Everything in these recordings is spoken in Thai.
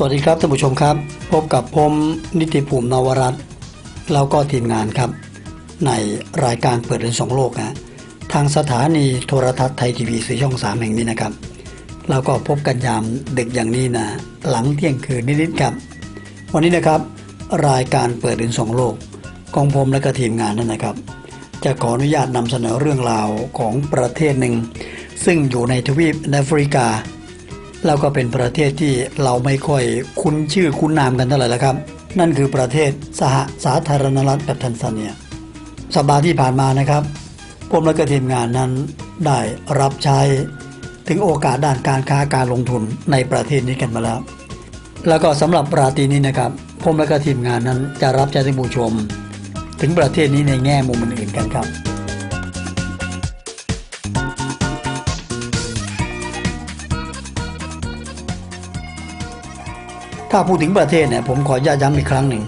สวัสดีครับท่านผู้ชมครับ พบกับผมนิติภูมินวรัตน์แล้วก็ทีมงานครับ ในรายการเปิดเรียนสองโลกนะทางสถานีโทรทัศน์ไทยทีวีสีช่องสามแห่งนี้นะครับแล้วก็พบกันยามดึกอย่างนี้นะหลังเที่ยงคืนนิดๆครับ วันนี้นะครับ รายการเปิดเรียนสองโลก ของผมและก็ทีมงานนั่นนะครับ จะขออนุญาตนำเสนอเรื่องราวของประเทศหนึ่ง ซึ่งอยู่ในทวีปแอฟริกา แล้วก็เป็นประเทศที่เราไม่ค่อยคุ้นชื่อคุ้นนามกันเท่าไหร่ล้วครับ นั่นคือประเทศสหสาธารณรัฐแทันซาเนีย สัปดาห์ที่ผ่านมานะครับผมและก็ทีมงานนั้นได้รับใช้ถึงโอกาสด้านการค้าการลงทุนในประเทศนี้กันมาแล้ว แล้วก็สำหรับราตรีนี้นะครับผมและก็ทีมงานนั้นจะรับใช้ท่านผู้ชม ถึงประเทศนี้ในแง่มุมอื่นๆกันครับ ถ้าพูดถึงประเทศเนี่ยผมขอย้ำอีกครั้งหนึ่ง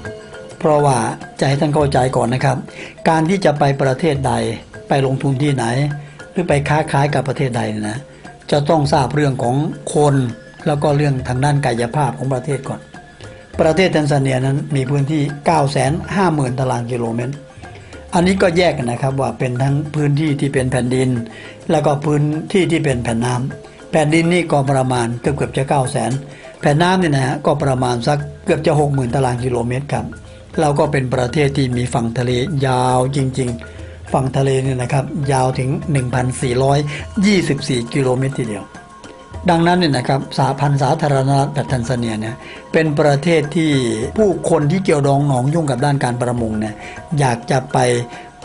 เพราะว่าจะให้ท่านเข้าใจก่อนนะครับ การที่จะไปประเทศใด ไปลงทุนที่ไหน หรือไปค้าขายกับประเทศใดนะจะต้องทราบเรื่องของคนแล้วก็เรื่องทางด้านกายภาพของประเทศก่อน ประเทศแทนซาเนียนั้นมีพื้นที่ 950,000 ตารางกิโลเมตร อันนี้ก็แยกกันนะครับว่าเป็นทั้งพื้นที่ที่เป็นแผ่นดิน แล้วก็พื้นที่ที่เป็นแผ่นน้ำแผ่นดินนี่ก็ประมาณเกือบเกือบจะ 9 0 0 0 0 0 แผ่นน้ำเนี่ยนะฮะก็ประมาณสักเกือบจะ60,000ตารางกิโลเมตรครับเราก็เป็นประเทศที่มีฝั่งทะเลยาวจริง ๆ ฝั่งทะเลเนี่ยนะครับยาวถึง 1,424 กิโลเมตรทีเดียว ดังนั้นเนี่ยนะครับสาพันธ์สาธารณรัฐแทนซาเนียเนี่ยเป็นประเทศที่ผู้คนที่เกี่ยวดองหนองยุ่งกับด้านการประมงเนี่ยอยากจะไป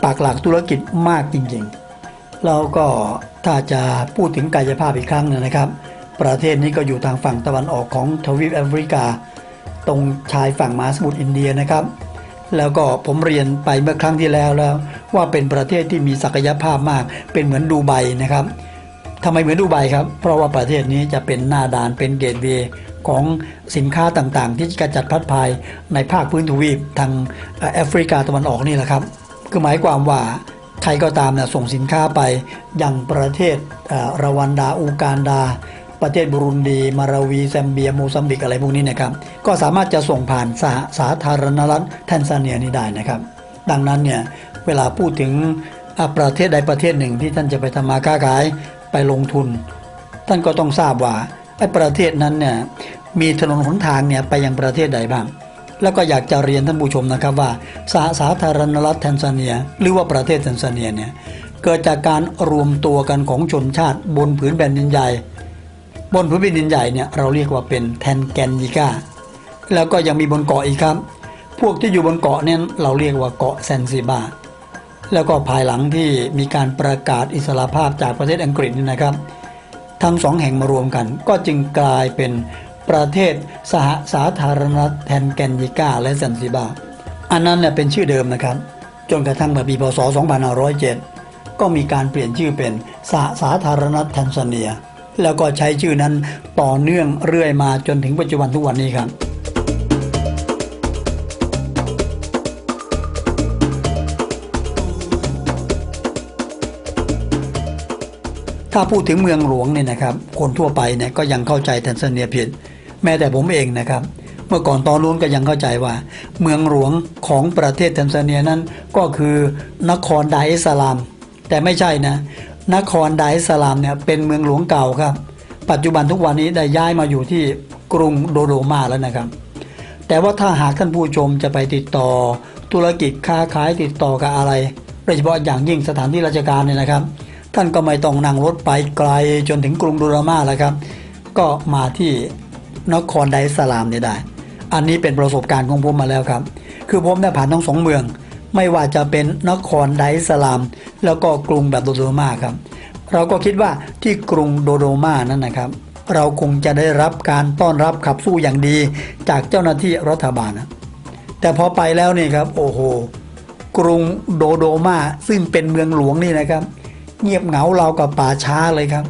ปักหลักธุรกิจมากจริงๆ แล้วก็ถ้าจะพูดถึงกายภาพอีกครั้งนะครับ ประเทศนี้ก็อยู่ทางฝั่งตะวันออกของทวีปแอฟริกา ตรงชายฝั่งมหาสมุทรอินเดียนะครับ แล้วก็ผมเรียนไปเมื่อครั้งที่แล้วแล้ว ว่าเป็นประเทศที่มีศักยภาพมาก เป็นเหมือนดูไบนะครับทำไมเหมือนดูไบครับ เพราะว่าประเทศนี้จะเป็นหน้าด่านเป็นเกตเวย์ของสินค้าต่างๆ ที่กระจัดพัดภายในภาคพื้นทวีปทางแอฟริกาตะวันออกนี่แหละครับ คือหมายความว่าใครก็ตามเนี่ยส่งสินค้าไปยังประเทศรวันดาอูกานดา ประเทศบุรุนดี มาราวีแซมเบียโมซัมบิกอะไรพวกนี้นะครับ ก็สามารถจะส่งผ่านสหสาธารณรัฐแทนซาเนียนี่ได้นะครับ ดังนั้นเนี่ยเวลาพูดถึงประเทศใดประเทศหนึ่งที่ท่านจะไปทำมาค้าขายไปลงทุน ท่านก็ต้องทราบว่าไอ้ประเทศนั้นเนี่ยมีถนนหนทางเนี่ยไปยังประเทศใดบ้าง แล้วก็อยากจะเรียนท่านผู้ชมนะครับว่าสหสาธารณรัฐแทนซาเนีย หรือว่าประเทศแทนซาเนียเนี่ยเกิดจากการรวมตัวกันของชนชาติบนผืนแผ่นดินใหญ่ บนพื้นดินใหญ่เนี่ยเราเรียกว่าเป็นแทนแกนยิกาแล้วก็ยังมีบนเกาะอีกครับ พวกที่อยู่บนเกาะเนี่ยเราเรียกว่าเกาะแซนซิบาแล้วก็ภายหลังที่มีการประกาศอิสรภาพจากประเทศอังกฤษนี่นะครับ ทั้งสองแห่งมารวมกัน ก็จึงกลายเป็นประเทศสหสาธารณรัฐแทนแกนยิกาและแซนซิบาอันนั้นเนี่ยเป็นชื่อเดิมนะครับ จนกระทั่งเมื่อปีพศ 2507 ก็มีการเปลี่ยนชื่อเป็นสหสาธารณรัฐแทนซาเนีย แล้วก็ใช้ชื่อนั้นต่อเนื่องเรื่อยมาจนถึงปัจจุบันทุกวันนี้ครับถ้าพูดถึงเมืองหลวงเนี่ยนะครับ คนทั่วไปเนี่ยก็ยังเข้าใจแทนซาเนียผิด แม้แต่ผมเองนะครับ เมื่อก่อนตอนนู้นก็ยังเข้าใจว่า เมืองหลวงของประเทศแทนซาเนียนั้นก็คือนครดาเอสสลาม แต่ไม่ใช่นะ นครดาร์เอสลามเนี่ยเป็นเมืองหลวงเก่าครับ ปัจจุบันทุกวันนี้ได้ย้ายมาอยู่ที่กรุงโดโดมาแล้วนะครับ แต่ว่าถ้าหากท่านผู้ชมจะไปติดต่อ ธุรกิจค้าขายติดต่อกับอะไรโดยเฉพาะอย่างยิ่งสถานที่ราชการเนี่ยนะครับ ท่านก็ไม่ต้องนั่งรถไปไกลจนถึงกรุงโดรามาแล้วครับ ก็มาที่นครไดร์เอสสลามเนี่ยได้ อันนี้เป็นประสบการณ์ของผมมาแล้วครับ คือผมได้ผ่านทั้งสองเมือง ไม่ว่าจะเป็นนครไดร์สลาม แล้วก็กรุงแบบโดโดมาครับ เราก็คิดว่าที่กรุงโดโดมานั้นนะครับ เราคงจะได้รับการต้อนรับขับสู้อย่างดีจากเจ้าหน้าที่รัฐบาลนะแต่พอไปแล้วนี่ครับ โอ้โห กรุงโดโดมาซึ่งเป็นเมืองหลวงนี่นะครับ เงียบเหงาเรากับป่าช้าเลยครับ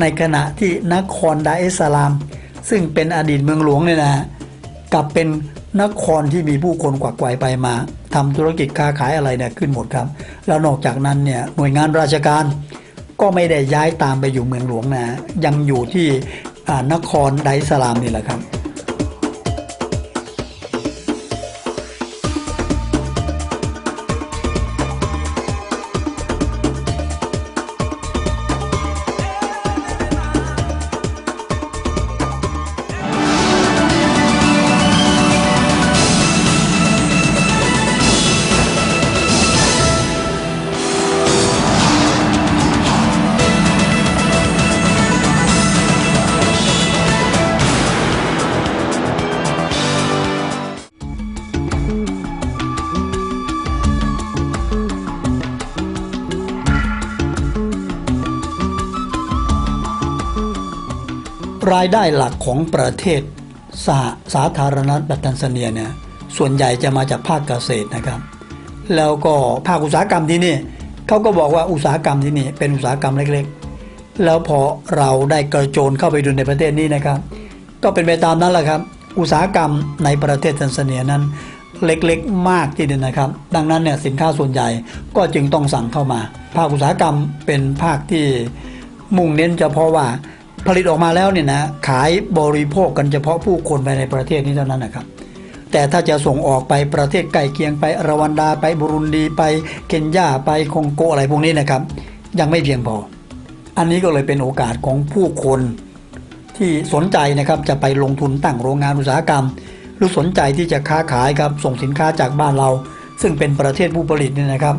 ในขณะที่นครไดซ์สลาม ซึ่งเป็นอดีตเมืองหลวงเนี่ยนะฮะกลับเป็น นครที่มีผู้คนกวักไกวไปมาทำธุรกิจค้าขายอะไรเนี่ยขึ้นหมดครับ แล้วนอกจากนั้นเนี่ยหน่วยงานราชการก็ไม่ได้ย้ายตามไปอยู่เมืองหลวงนะยังอยู่ที่นครไดสลามนี่แหละครับ รายได้หลักของประเทศสหสาธารณรัฐแทนซาเนียเนี่ยส่วนใหญ่จะมาจากภาคเกษตรนะครับ แล้วก็ภาคอุตสาหกรรมที่นี่เขาก็บอกว่าอุตสาหกรรมที่นี่เป็นอุตสาหกรรมเล็กๆ แล้วพอเราได้กระโจนเข้าไปดูในประเทศนี้นะครับ ก็เป็นไปตามนั้นแหละครับ อุตสาหกรรมในประเทศแทนซาเนียนั้นเล็กๆ มากทีเดียวนะครับ ดังนั้นเนี่ยสินค้าส่วนใหญ่ก็จึงต้องสั่งเข้ามา ภาคอุตสาหกรรมเป็นภาคที่มุ่งเน้นเฉพาะว่า ผลิตออกมาแล้วเนี่ยนะขายบริโภคกันเฉพาะผู้คนภายในประเทศนี้เท่านั้นนะครับ แต่ถ้าจะส่งออกไปประเทศใกล้เคียงไปรวันดาไปบุรุนดีไปเคนยาไปคองโกอะไรพวกนี้นะครับ ยังไม่เพียงพอ อันนี้ก็เลยเป็นโอกาสของผู้คนที่สนใจนะครับจะไปลงทุนตั้งโรงงานอุตสาหกรรม หรือสนใจที่จะค้าขายครับส่งสินค้าจากบ้านเรา ซึ่งเป็นประเทศผู้ผลิตเนี่ยนะครับ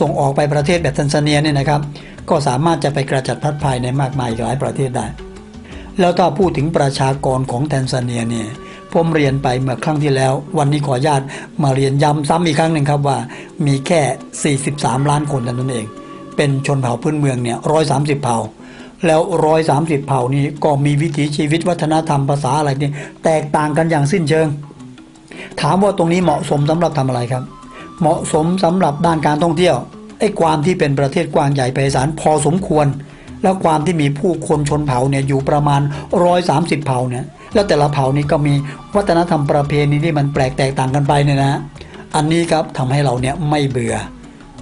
ส่งออกไปประเทศแบบทันซาเนียเนี่ยนะครับ ก็สามารถจะไปกระจัดพัดภายในมากมายหลายประเทศได้ แล้วถ้าพูดถึงประชากรของแทนซาเนียเนี่ยผมเรียนไปเมื่อครั้งที่แล้ว วันนี้ขออนุญาตมาเรียนย้ำซ้ำอีกครั้งหนึ่งครับว่า มีแค่ 43 ล้านคนเท่านั้นเอง เป็นชนเผ่าพื้นเมืองเนี่ย130เผ่า แล้ว130เผ่านี้ก็มีวิถีชีวิตวัฒนธรรมภาษาอะไรนี่แตกต่างกันอย่างสิ้นเชิง ถามว่าตรงนี้เหมาะสมสำหรับทำอะไรครับ เหมาะสมสำหรับด้านการท่องเที่ยวไอ้ความที่เป็นประเทศกว้างใหญ่ไพศาลพอสมควร แล้วความที่มีผู้คนชนเผ่าเนี่ยอยู่ประมาณ 130 เผ่าเนี่ยแล้วแต่ละเผ่านี้ก็มีวัฒนธรรมประเพณีที่มันแปลกแตกต่างกันไปเนี่ยนะอันนี้ครับทำให้เราเนี่ยไม่เบื่อ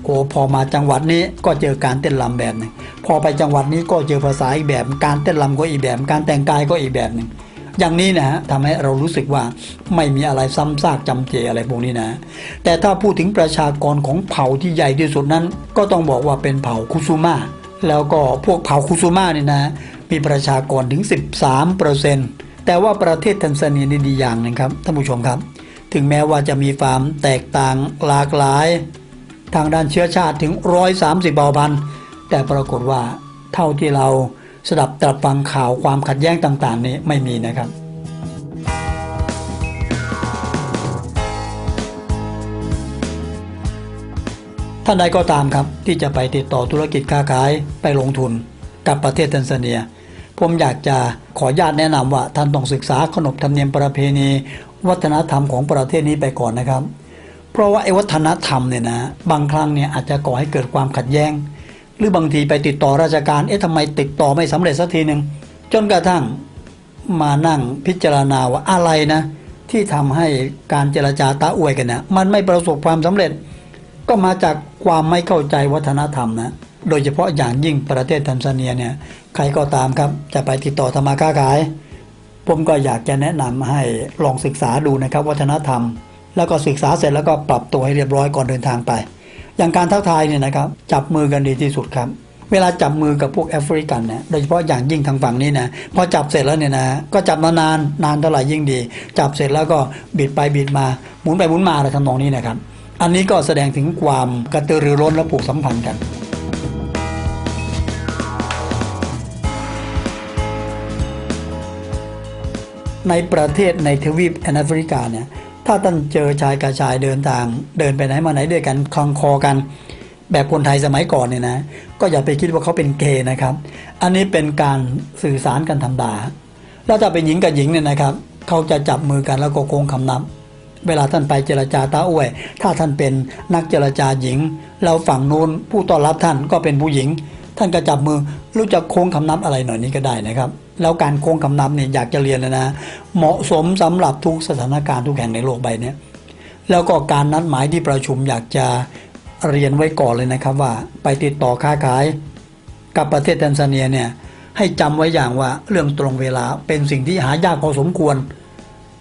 โอ้พอมาจังหวัดนี้ก็เจอการเต้นรำแบบหนึ่งพอไปจังหวัดนี้ก็เจอภาษาอีกแบบ การเต้นรำก็อีกแบบ การแต่งกายก็อีกแบบหนึ่งอย่างนี้นะฮะทำให้เรารู้สึกว่าไม่มีอะไรซ้ำซากจำเจอะไรพวกนี้นะ แต่ถ้าพูดถึงประชากรของเผ่าที่ใหญ่ที่สุดนั้น ก็ต้องบอกว่าเป็นเผ่าคุซูมา แล้วก็พวกเผ่าคุซูมาเนี่ยนะ มีประชากรถึง 13เปอร์เซ็นต์แต่ว่าประเทศแทนซาเนียนี่ดีอย่างนึงครับท่านผู้ชมครับ ถึงแม้ว่าจะมีความแตกต่างหลากหลาย ทางด้านเชื้อชาติถึง 130เผ่าพันธุ์แต่ปรากฏว่าเท่าที่เราสดับตรับฟังข่าวความขัดแย้งต่างๆ นี้ไม่มีนะครับ ท่านใดก็ตามครับที่จะไปติดต่อธุรกิจค้าขายไปลงทุนกับประเทศแทนซาเนีย ผมอยากจะขอญาตแนะนำว่าท่านต้องศึกษาขนบธรรมเนียมประเพณี วัฒนธรรมของประเทศนี้ไปก่อนนะครับ เพราะว่าไอ้วัฒนธรรมเนี่ยนะบางครั้งเนี่ยอาจจะก่อให้เกิดความขัดแย้ง หรือบางทีไปติดต่อราชการเอ๊ะทำไมติดต่อไม่สำเร็จสักทีหนึ่งจนกระทั่งมานั่งพิจารณาว่าอะไรนะ ที่ทำให้การเจรจาตาอวยกันเนี่ยมันไม่ประสบความสำเร็จ ก็มาจากความไม่เข้าใจวัฒนธรรมนะโดยเฉพาะอย่างยิ่งประเทศแทนซาเนียเนี่ยใครก็ตามครับจะไปติดต่อธรรมาค้าขาย ผมก็อยากจะแนะนำให้ลองศึกษาดูนะครับวัฒนธรรม แล้วก็ศึกษาเสร็จแล้วก็ปรับตัวให้เรียบร้อยก่อนเดินทางไป อย่างการทักทายเนี่ยนะครับจับมือกันดีที่สุดครับเวลาจับมือกับพวกแอฟริกันเนี่ยโดยเฉพาะอย่างยิ่งทางฝั่งนี้นะพอจับเสร็จแล้วเนี่ยนะก็จับนานนานเท่าไหร่ยิ่งดี จับเสร็จแล้วก็บิดไปบิดมาหมุนไปหมุนมาอะไรทำนองนี้นะครับ อันนี้ก็แสดงถึงความกระตือรือร้นและผูกสัมพันธ์กัน ในประเทศในทวีปแอฟริกาเนี่ยถ้าท่านเจอชายกับชายเดินทาง เดินไปไหนมาไหนด้วยกันคลองคอกัน แบบคนไทยสมัยก่อนเนี่ยนะก็อย่าไปคิดว่าเขาเป็นเกย์นะครับ อันนี้เป็นการสื่อสารกันธรรมดาแล้วถ้าเป็นหญิงกับหญิงเนี่ยนะครับ เขาจะจับมือกันแล้วก็โค้งคำนับ เวลาท่านไปเจรจาตาอ้วย ถ้าท่านเป็นนักเจรจาหญิง เราฝั่งนู้นผู้ต้อนรับท่านก็เป็นผู้หญิง ท่านก็จับมือรู้จักโค้งคำนับอะไรหน่อยนี้ก็ได้นะครับ แล้วการโค้งคำนับเนี่ยอยากจะเรียนเลยนะ เหมาะสมสำหรับทุกสถานการณ์ทุกแห่งในโลกใบเนี้ยแล้วก็การนัดหมายที่ประชุมอยากจะเรียนไว้ก่อนเลยนะครับว่าไปติดต่อค้าขาย กับประเทศแทนซาเนียเนี่ยให้จำไว้อย่างว่าเรื่องตรงเวลาเป็นสิ่งที่หายากพอสมควร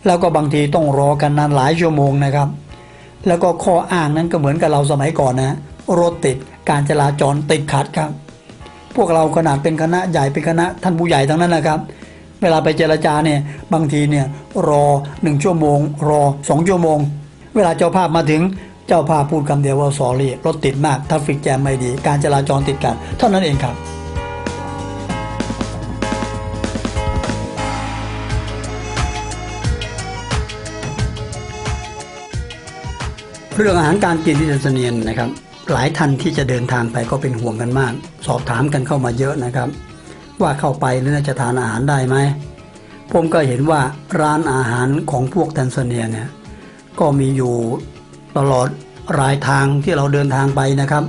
แล้วก็บางทีต้องรอกันนานหลายชั่วโมงนะครับ แล้วก็ข้ออ้างนั้นก็เหมือนกับเราสมัยก่อนนะรถติดการจราจรติดขัดครับ พวกเราขนาดเป็นคณะใหญ่เป็นคณะท่านผู้ใหญ่ทั้งนั้นนะครับ เวลาไปเจรจาเนี่ยบางทีเนี่ยรอหนึ่งชั่วโมง รอสองชั่วโมง เวลาเจ้าภาพมาถึงเจ้าภาพพูดคำเดียวว่าสอรี่รถติดมากทัฟฟิกแจมไม่ดี การจราจรติดกันเท่านั้นเองครับ เรื่องอาหารการกินที่แทนซาเนียนนะครับ หลายท่านที่จะเดินทางไปก็เป็นห่วงกันมาก สอบถามกันเข้ามาเยอะนะครับ ว่าเข้าไปแล้วจะทานอาหารได้ไหมผมก็เห็นว่าร้านอาหารของพวกแทนซาเนียเนี่ยก็มีอยู่ตลอดรายทางที่เราเดินทางไปนะครับ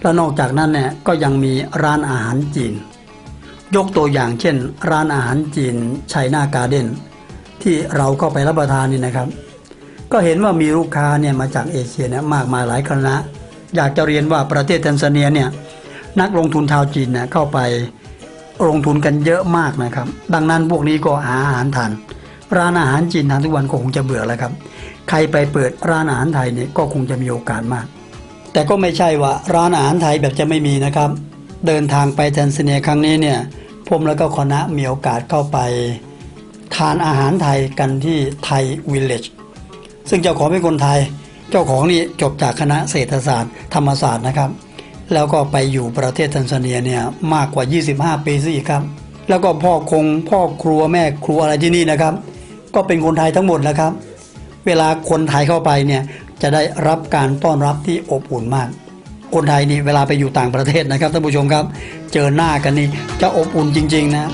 แล้วนอกจากนั้นเนี่ยก็ยังมีร้านอาหารจีน ยกตัวอย่างเช่น ร้านอาหารจีนชัยนาการ์เด้นที่เราเข้าไปรับประทานนี่นะครับ ก็เห็นว่ามีลูกค้าเนี่ยมาจากเอเชียเนี่ยมากมายหลายคณะ อยากจะเรียนว่าประเทศแทนซาเนียเนี่ยนักลงทุนชาวจีนเนี่ยเข้าไปลงทุนกันเยอะมากนะครับ ดังนั้นพวกนี้ก็หาอาหารทานร้านอาหารจีนทานทุกวันก็คงจะเบื่อแล้วครับ ใครไปเปิดร้านอาหารไทยเนี่ยก็คงจะมีโอกาสมาก แต่ก็ไม่ใช่ว่าร้านอาหารไทยแบบจะไม่มีนะครับ เดินทางไปแทนซาเนียครั้งนี้เนี่ยผมแล้วก็คณะมีโอกาสเข้าไป ทานอาหารไทยกันที่ไทยวิลเลจ ซึ่งเจ้าของเป็นคนไทย เจ้าของนี่จบจากคณะเศรษฐศาสตร์ ธรรมศาสตร์นะครับ แล้วก็ไปอยู่ประเทศแทนซาเนียเนี่ยมากกว่า 25 ปีซะอีกครับ แล้วก็พ่อคงพ่อครัวแม่ครัวอะไรที่นี่นะครับ ก็เป็นคนไทยทั้งหมดแล้วครับ เวลาคนไทยเข้าไปเนี่ยจะได้รับการต้อนรับที่อบอุ่นมาก คนไทยนี่เวลาไปอยู่ต่างประเทศนะครับท่านผู้ชมครับ เจอหน้ากันนี่จะอบอุ่นจริง ๆ นะ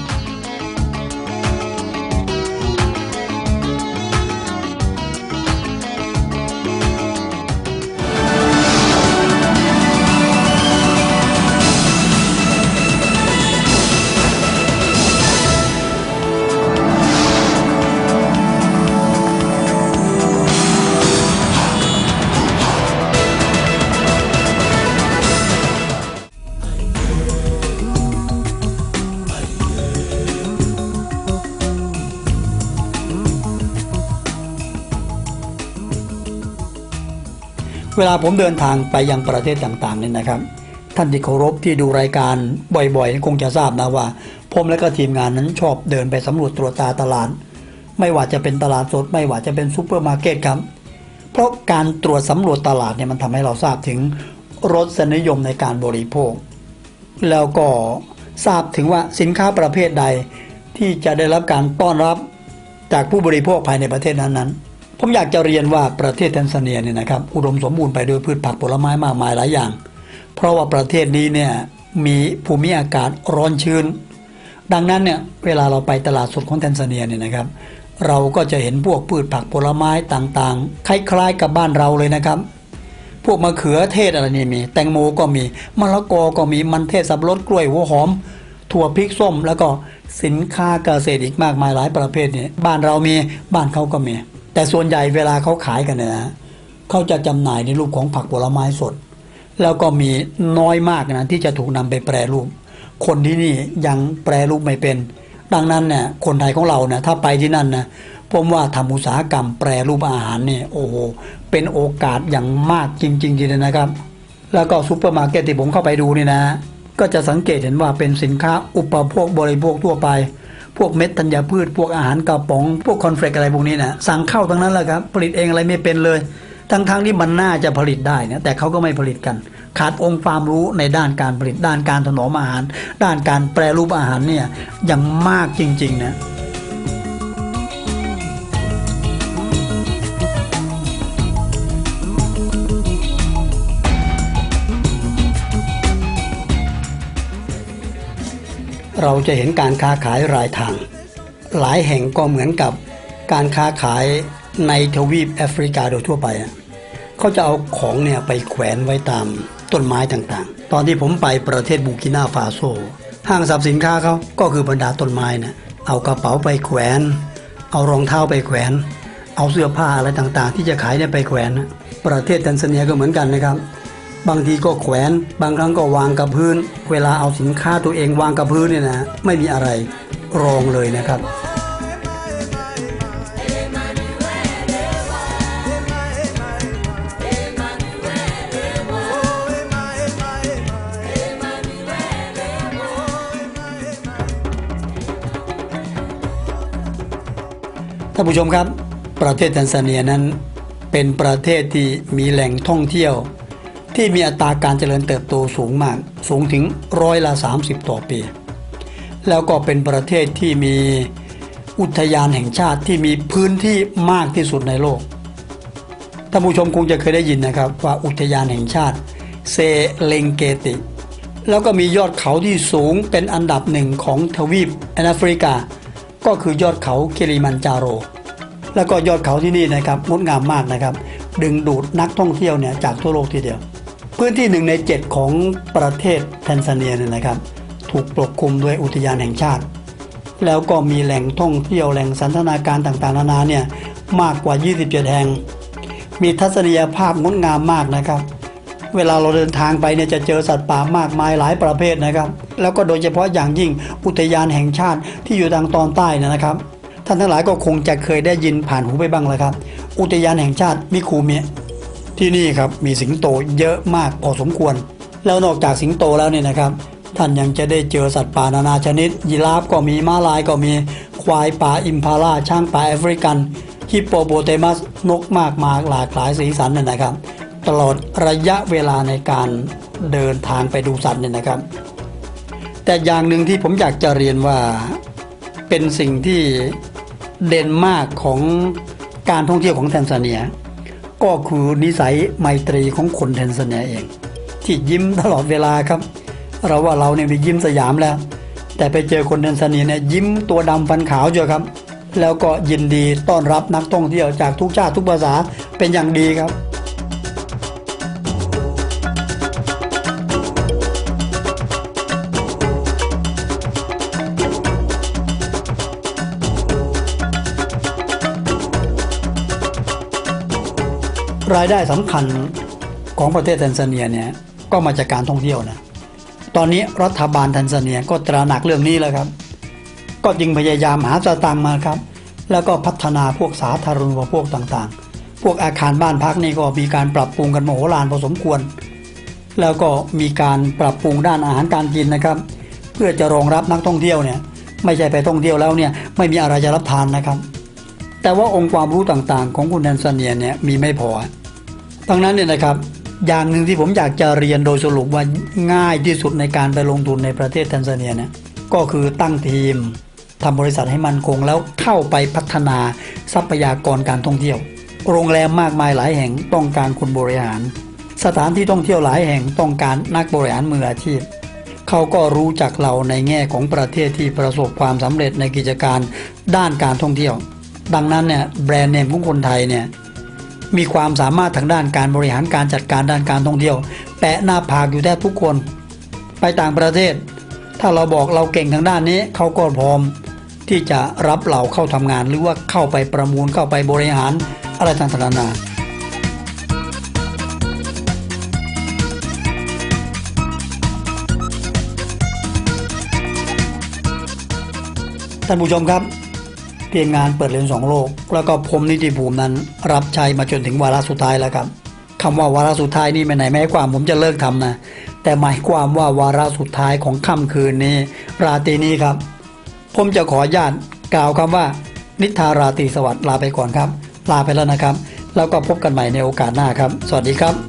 เวลาผมเดินทางไปยังประเทศต่างๆเนี่ยนะครับ ท่านที่เคารพที่ดูรายการบ่อยๆ คงจะทราบนะว่า ผมและก็ทีมงานนั้นชอบเดินไปสำรวจตรวจตาตลาด ไม่ว่าจะเป็นตลาดสด ไม่ว่าจะเป็นซูเปอร์มาร์เก็ตครับ เพราะการตรวจสำรวจตลาดเนี่ยมันทำให้เราทราบถึงรสนิยมในการบริโภค แล้วก็ทราบถึงว่าสินค้าประเภทใดที่จะได้รับการต้อนรับจากผู้บริโภคภายในประเทศนั้นๆ ผมอยากจะเรียนว่าประเทศแทนซาเนียเนี่ยนะครับอุดมสมบูรณ์ไปด้วยพืชผักผลไม้มากมายหลายอย่าง เพราะว่าประเทศนี้เนี่ยมีภูมิอากาศร้อนชื้น ดังนั้นเนี่ยเวลาเราไปตลาดสดของแทนซาเนียเนี่ยนะครับ เราก็จะเห็นพวกพืชผักผลไม้ต่างๆ คล้ายๆกับบ้านเราเลยนะครับ พวกมะเขือเทศอะไรนี่มี แตงโมก็มีมะละกอก็มีมันเทศสับปะรดกล้วยหัวหอม ถั่วพริกส้ม แล้วก็สินค้าเกษตรอีกมากมายหลายประเภทเนี่ยบ้านเรามีบ้านเขาก็มี แต่ส่วนใหญ่เวลาเขาขายกันเนี่ยนะเขาจะจำหน่ายในรูปของผักผลไม้สด แล้วก็มีน้อยมากนะที่จะถูกนำไปแปรรูป คนที่นี่ยังแปรรูปไม่เป็น ดังนั้นเนี่ยคนไทยของเราเนี่ยถ้าไปที่นั่นนะผมว่าทำอุตสาหกรรมแปรรูปอาหารเนี่ยโอ้โหเป็นโอกาสอย่างมากจริงๆทีเดียวนะครับ แล้วก็ซูเปอร์มาร์เก็ตที่ผมเข้าไปดูนี่นะ ก็จะสังเกตเห็นว่าเป็นสินค้าอุปโภคบริโภคทั่วไป พวกเม็ดธัญพืช พวกอาหารกระป๋อง พวกคอนเฟลกอะไรพวกนี้นะสั่งเข้าทั้งนั้นแหละครับ ผลิตเองอะไรไม่เป็นเลย ทั้งๆทที่มันน่าจะผลิตได้นะแต่เขาก็ไม่ผลิตกัน ขาดองค์ความรู้ในด้านการผลิตด้านการถนอมอาหาร ด้านการแปรรูปอาหารเนี่ยอย่างมากจริงๆนะ เราจะเห็นการค้าขายรายทาง หลายแห่งก็เหมือนกับการค้าขายในทวีปแอฟริกาโดยทั่วไป เขาจะเอาของเนี่ยไปแขวนไว้ตามต้นไม้ต่างๆ ตอนที่ผมไปประเทศบูกินาฟาโซ ห้างสรรพสินค้าเขาก็คือบรรดาต้นไม้นะเอากระเป๋าไปแขวน เอารองเท้าไปแขวน เอาเสื้อผ้าอะไรต่างๆ ที่จะขายเนี่ยไปแขวน ประเทศแทนซาเนียก็เหมือนกันนะครับ บางทีก็แขวน บางครั้งก็วางกับพื้น เวลาเอาสินค้าตัวเองวางกับพื้นเนี่ยนะไม่มีอะไรรองเลยนะครับท่านผู้ชมครับ ประเทศแทนซาเนียนั้นเป็นประเทศที่มีแหล่งท่องเที่ยว ที่มีอัตราการเจริญเติบโตสูงมาก สูงถึงร้อยละ 30 ต่อปี แล้วก็เป็นประเทศที่มีอุทยานแห่งชาติที่มีพื้นที่มากที่สุดในโลก ท่านผู้ชมคงจะเคยได้ยินนะครับว่าอุทยานแห่งชาติเซเลงเกติ แล้วก็มียอดเขาที่สูงเป็นอันดับหนึ่งของทวีปแอฟริกา ก็คือยอดเขาเคิริมันจาโร แล้วก็ยอดเขาที่นี่นะครับงดงามมากนะครับ ดึงดูดนักท่องเที่ยวเนี่ยจากทั่วโลกทีเดียว พื้นที่หนึ่งในเจ็ดของประเทศแทนซาเนียเนี่ยนะครับ ถูกปกคลุมด้วยอุทยานแห่งชาติ แล้วก็มีแหล่งท่องเที่ยวแหล่งสันทนาการต่างๆนานาเนี่ยมากกว่า 27 แห่ง มีทัศนียภาพงดงามมากนะครับ เวลาเราเดินทางไปเนี่ยจะเจอสัตว์ป่ามากมายหลายประเภทนะครับ แล้วก็โดยเฉพาะอย่างยิ่งอุทยานแห่งชาติที่อยู่ทางตอนใต้นยนะครับ ท่านทั้งหลายก็คงจะเคยได้ยินผ่านหูไปบ้างแล้วครับ อุทยานแห่งชาติมิคูเมะ ที่นี่ครับมีสิงโตเยอะมากพอสมควร แล้วนอกจากสิงโตแล้วเนี่ยนะครับ ท่านยังจะได้เจอสัตว์ป่านานาชนิด ยีราฟก็มีม้าลายก็มีควายป่าอิมพาลาช้างป่าแอฟริกันฮิปโปโปเตมัสนกมากมายหลากหลายสีสันเนี่ยนะครับ ตลอดระยะเวลาในการเดินทางไปดูสัตว์เนี่ยนะครับ แต่อย่างหนึ่งที่ผมอยากจะเรียนว่าเป็นสิ่งที่เด่นมากของการท่องเที่ยวของแทนซาเนีย ก็คือนิสัยไมตรีของคนแทนซาเนียเอง ที่ยิ้มตลอดเวลาครับ เราว่าเราเนี่ยมียิ้มสยามแล้ว แต่ไปเจอคนแทนซาเนียเนี่ยยิ้มตัวดำฟันขาวเจอครับ แล้วก็ยินดีต้อนรับนักท่องเที่ยวจากทุกชาติทุกภาษาเป็นอย่างดีครับ รายได้สำคัญของประเทศแทนซาเนียเนี่ยก็มาจากการท่องเที่ยวนะตอนนี้รัฐบาลแทนซาเนียก็ตระหนักเรื่องนี้แล้วครับ ก็จึงพยายามหาสตางค์มาครับ แล้วก็พัฒนาพวกสาธารณูปโภคต่างๆ พวกอาคารบ้านพักนี่ก็มีการปรับปรุงกันมโหฬารพอสมควร แล้วก็มีการปรับปรุงด้านอาหารการกินนะครับ เพื่อจะรองรับนักท่องเที่ยวเนี่ยไม่ใช่ไปท่องเที่ยวแล้วเนี่ยไม่มีอะไรจะรับทานนะครับ แต่ว่าองค์ความรู้ต่างๆ ของคุณแทนซาเนียเนี่ยมีไม่พอ ดังนั้นเนี่ยนะครับอย่างหนึ่งที่ผมอยากจะเรียนโดยสรุปว่าง่ายที่สุดในการไปลงทุนในประเทศแทนซาเนียเนี่ยก็คือตั้งทีมทำบริษัทให้มันคงแล้วเข้าไปพัฒนาทรัพยากรการท่องเที่ยว โรงแรมมากมายหลายแห่งต้องการคนบริหาร สถานที่ท่องเที่ยวหลายแห่งต้องการนักบริหารมืออาชีพ เขาก็รู้จักเราในแง่ของประเทศที่ประสบความสำเร็จในกิจการด้านการท่องเที่ยว ดังนั้นเนี่ยแบรนด์เนมของคนไทยเนี่ยมีความสามารถทางด้านการบริหารการจัดการด้านการท่องเที่ยว แปะหน้าผากอยู่แทบทุกคน ไปต่างประเทศ ถ้าเราบอกเราเก่งทางด้านนี้เขาก็พร้อมที่จะรับเราเข้าทำงานหรือว่าเข้าไปประมูลเข้าไปบริหารอะไรต่างๆนานาท่านผู้ชมครับ ทีมงานเปิดเรียนสองโลก แล้วก็ผมนิติภูมินั้น รับใช้มาจนถึงวาระสุดท้ายแล้วครับคำว่าวาระสุดท้ายนี่ไม่ไหนไม่ให้ความผมจะเลิกทำนะ แต่หมายความว่าวาระสุดท้ายของค่ำคืนนี้ ราตรีนี้ครับ ผมจะขอญาตกล่าวคำว่า นิทาราตรีสวัสดิ์ลาไปก่อนครับ ลาไปแล้วนะครับ แล้วก็พบกันใหม่ในโอกาสหน้าครับ สวัสดีครับ